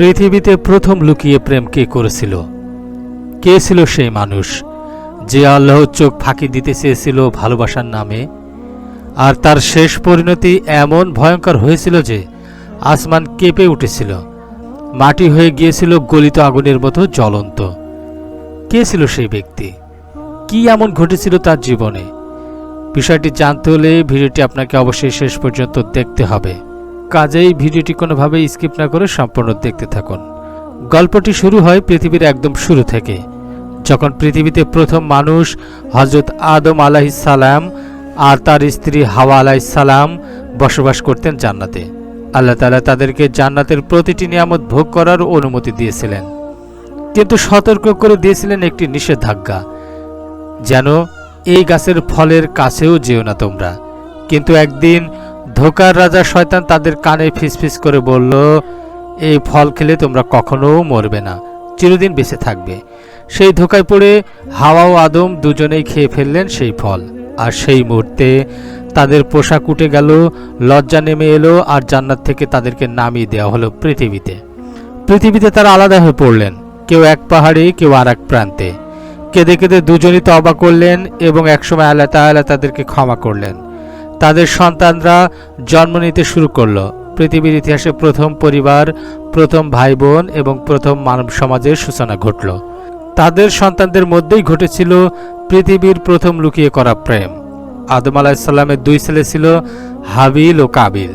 পৃথিবীতে প্রথম লুকিয়ে প্রেম কে করেছিল? কে ছিল সেই মানুষ যে আল্লাহর চোখ ফাঁকি দিতে চেয়েছিল ভালোবাসার নামে? আর তার শেষ পরিণতি এমন ভয়ঙ্কর হয়েছিল যে আসমান কেঁপে উঠেছিল, মাটি হয়ে গিয়েছিল গলিত আগুনের মতো জ্বলন্ত। কে ছিল সেই ব্যক্তি? কি এমন ঘটেছিল তার জীবনে? বিষয়টি জানতে হলে ভিডিওটি আপনাকে অবশ্যই শেষ পর্যন্ত দেখতে হবে। কাজেই ভিডিওটি কোনোভাবেই স্কিপ না করে সম্পূর্ণ দেখতে থাকুন। গল্পটি শুরু হয় পৃথিবীর একদম শুরু থেকে। যখন পৃথিবীতে প্রথম মানুষ হজরত আদম আলাহিসাল্লাম আর তার স্ত্রী হাওয়া আলাইসাল্লাম বসবাস করতেন জান্নাতে। আল্লাহ তালা তাদেরকে জান্নাতের প্রতিটি নিয়ামত ভোগ করার অনুমতি দিয়েছিলেন। কিন্তু সতর্ক করে দিয়েছিলেন একটি নিষেধাজ্ঞা, যেন এই গাছের ফলের কাছেও যেও না তোমরা। কিন্তু একদিন ধোকার রাজা শয়তান তাদের কানে ফিসফিস করে বলল, এই ফল খেলে তোমরা কখনো মরবে না, চিরদিন বেঁচে থাকবে। সেই ধোকায় পড়ে হাওয়া ও আদম দুজনেই খেয়ে ফেললেন সেই ফল। আর সেই মুহূর্তে তাদের পোশাক উঠে গেল, লজ্জা নেমে এলো আর জান্নাত থেকে তাদেরকে নামিয়ে দেওয়া হলো পৃথিবীতে। পৃথিবীতে তারা আলাদা হয়ে পড়লেন, কেউ এক পাহাড়ে, কেউ আর এক প্রান্তে। কেঁদে কেঁদে দুজনই তবা করলেন এবং একসময় আল্লাহ তাআলা তাদেরকে ক্ষমা করলেন। তাদের সন্তানরা জন্ম নিতে শুরু করল। পৃথিবীর ইতিহাসে প্রথম পরিবার, প্রথম ভাই বোন এবং প্রথম মানব সমাজের সূচনা ঘটল। তাদের সন্তানদের মধ্যেই ঘটেছিল পৃথিবীর প্রথম লুকিয়ে করা প্রেম। আদম আলাহিসাল্লামের দুই ছেলে ছিল হাবিল ও কাবিল।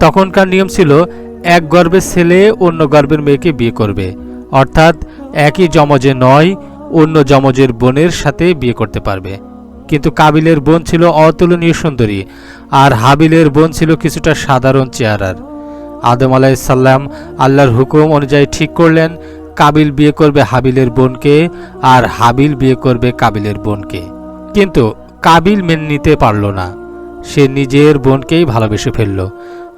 তখনকার নিয়ম ছিল, এক গর্ভের ছেলে অন্য গর্ভের মেয়েকে বিয়ে করবে। অর্থাৎ একই যমজে নয়, অন্য যমজের বোনের সাথে বিয়ে করতে পারবে। কিন্তু কাবিলের বোন ছিল অতুলনীয় সুন্দরী, আর হাবিলের বোন ছিল কিছুটা সাধারণ চেহারার। আদম আলাইসাল্লাম আল্লাহর হুকুম অনুযায়ী ঠিক করলেন, কাবিল বিয়ে করবে হাবিলের বোনকে, আর হাবিল বিয়ে করবে কাবিলের বোনকে। কিন্তু কাবিল মেনে নিতে পারল না। সে নিজের বোনকেই ভালোবেসে ফেলল,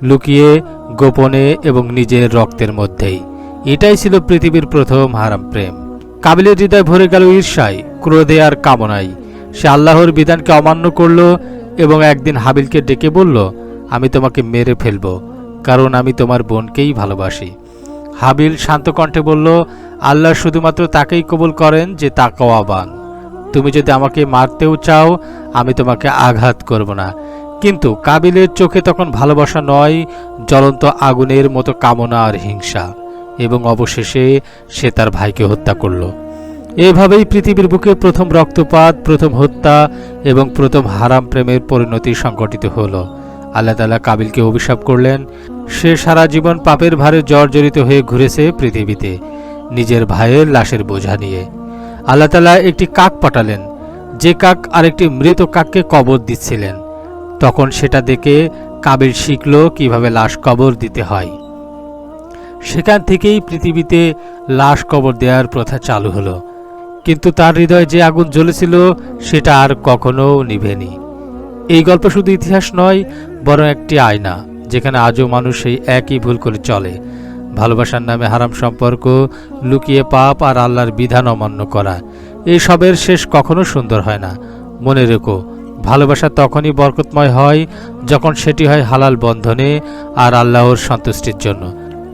লুকিয়ে, গোপনে এবং নিজের রক্তের মধ্যেই। এটাই ছিল পৃথিবীর প্রথম হারাম প্রেম। কাবিলের হৃদয় ভরে গেল ঈর্ষায়, ক্রোধে আর কামনায়। সে আল্লাহর বিধানকে অমান্য করল এবং একদিন হাবিলকে ডেকে বলল, আমি তোমাকে মেরে ফেলব, কারণ আমি তোমার বোনকেই ভালোবাসি। হাবিল শান্ত কণ্ঠে বলল, আল্লাহ শুধুমাত্র তাকেই কবুল করেন যে তাকওয়াবান তুমি যদি আমাকে মারতেও চাও, আমি তোমাকে আঘাত করব না। কিন্তু কাবিলের চোখে তখন ভালোবাসা নয়, জ্বলন্ত আগুনের মতো কামনা আর হিংসা। এবং অবশেষে সে তার ভাইকে হত্যা করল। এভাবেই পৃথিবীর বুকে প্রথম রক্তপাত, প্রথম হত্যা এবং প্রথম হারাম প্রেমের পরিণতি সংঘটিত হল। আল্লাহ তালা কাবিলকে অভিশাপ করলেন। সে সারা জীবন পাপের ভারে জর্জরিত হয়ে ঘুরেছে পৃথিবীতে, নিজের ভাইয়ের লাশের বোঝা নিয়ে। আল্লাহ তালা একটি কাক পাঠালেন। যে কাক আরেকটি মৃত কাককে কবর দিচ্ছিলেন। তখন সেটা দেখে কাবিল শিখল কীভাবে লাশ কবর দিতে হয়। সেখান থেকেই পৃথিবীতে লাশ কবর দেওয়ার প্রথা চালু হলো। কিন্তু তার হৃদয়ে যে আগুন জ্বলেছিল, সেটা আর কখনো নিভেনি। এই গল্প শুধু ইতিহাস নয়, বরং একটি আয়না, যেখানে আজও মানুষ সেই একই ভুল করে চলে। ভালোবাসার নামে হারাম সম্পর্ক, লুকিয়ে পাপ আর আল্লাহর বিধান অমান্য করা, এই সবের শেষ কখনো সুন্দর হয় না। মনে রেখো, ভালোবাসা তখনই বরকতময় হয় যখন সেটি হয় হালাল বন্ধনে আর আল্লাহর সন্তুষ্টির জন্য।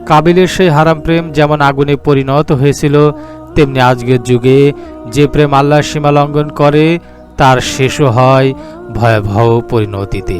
কাবিলের সেই হারাম প্রেম যেমন আগুনে পরিণত হয়েছিল তেমনি আজকের যুগে যে প্রেম আল্লাহর সীমা লঙ্ঘন করে তার শেষও হয় ভয়াবহ পরিণতিতে।